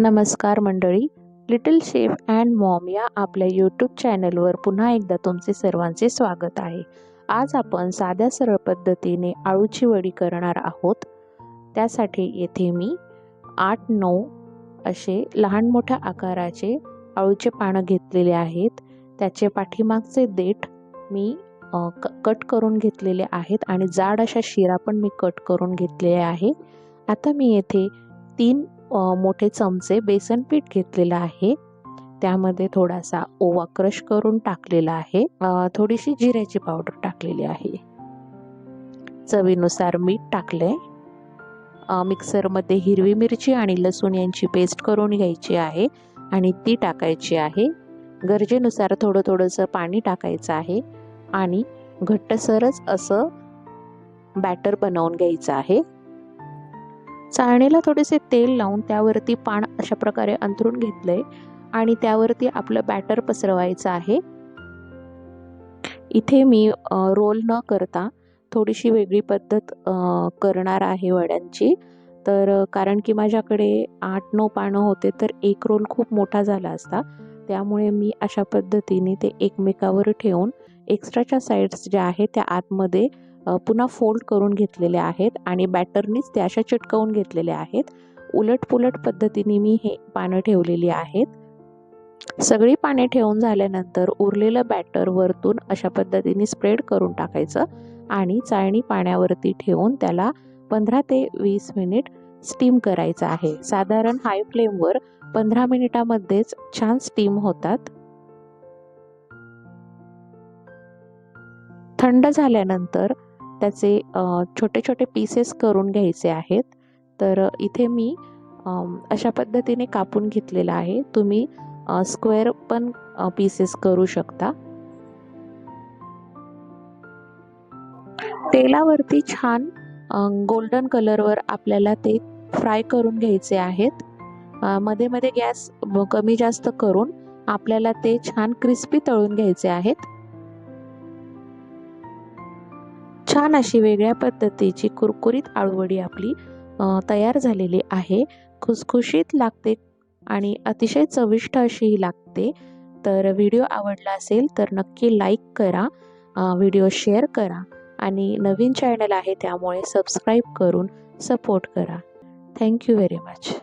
नमस्कार मंडळी. Little chef and Maugham या आपल्या यूट्यूब चॅनलवर पुन्हा एकदा तुमचे सर्वांचे स्वागत आहे. आज आपण साध्या सरळ पद्धतीने आळूची वडी करणार आहोत. त्यासाठी येथे मी आठ नऊ असे लहान मोठ्या आकाराचे आळूचे पानं घेतलेले आहेत. त्याचे पाठीमागचे देठ मी क कट करून घेतलेले आहेत आणि जाड अशा शिरा पण मी कट करून घेतलेले आहे. आता मी येथे तीन मोठे चमचे बेसन पीठ घेतलेलं आहे. त्यामध्ये थोडासा ओवा क्रश करून टाकलेला आहे. थोडीशी जिऱ्याची पावडर टाकलेली आहे. चवीनुसार मीठ टाकले मिक्सरमध्ये हिरवी मिरची आणि लसूण यांची पेस्ट करून घ्यायची आहे आणि ती टाकायची आहे. गरजेनुसार थोडं थोडंसं पाणी टाकायचं आहे आणि घट्टसरच असं बॅटर बनवून घ्यायचं आहे. चाळणीला थोडेसे तेल लावून त्यावरती पान अशा प्रकारे अंथरून घेतलंय आणि त्यावरती आपलं बॅटर पसरवायचं आहे. इथे मी रोल न करता थोडीशी वेगळी पद्धत करणार आहे वड्यांची. तर कारण की माझ्याकडे आठ नऊ पानं होते तर एक रोल खूप मोठा झाला असता. त्यामुळे मी अशा पद्धतीने ते एकमेकावर ठेवून एक्स्ट्राच्या साईड्स ज्या आहेत त्या आतमध्ये पुन्हा फोल्ड करून घेतलेले आहेत आणि बॅटरनीच त्या अशा चिटकवून घेतलेल्या आहेत. उलटपुलट पद्धतीने मी हे पानं ठेवलेली आहेत. सगळी पाने ठेवून झाल्यानंतर उरलेलं बॅटर वरतून अशा पद्धतीने स्प्रेड करून टाकायचं आणि चाळणी पाण्यावरती ठेवून त्याला पंधरा ते वीस मिनिट स्टीम करायचं आहे. साधारण हाय फ्लेमवर पंधरा मिनिटामध्येच छान स्टीम होतात. थंड झाल्यानंतर त्याचे छोटे छोटे पीसेस करून घ्यायचे आहेत. तर इथे मी अशा पद्धतीने कापून घेतलेला आहे. तुम्ही स्क्वेअर पण पीसेस करू शकता. तेलावरती छान गोल्डन कलरवर आपल्याला ते फ्राय करून घ्यायचे आहेत. मध्ये मध्ये गॅस कमी जास्त करून आपल्याला ते छान क्रिस्पी तळून घ्यायचे आहेत. छान अशी वेगळ्या पद्धतीची कुरकुरीत आळूवडी आपली तयार झालेली आहे. खुसखुशीत लागते आणि अतिशय चविष्ट अशी ही लागते. तर व्हिडिओ आवडला असेल तर नक्की लाईक करा व्हिडिओ शेअर करा आणि नवीन चॅनल आहे त्यामुळे सबस्क्राईब करून सपोर्ट करा. Thank you very much.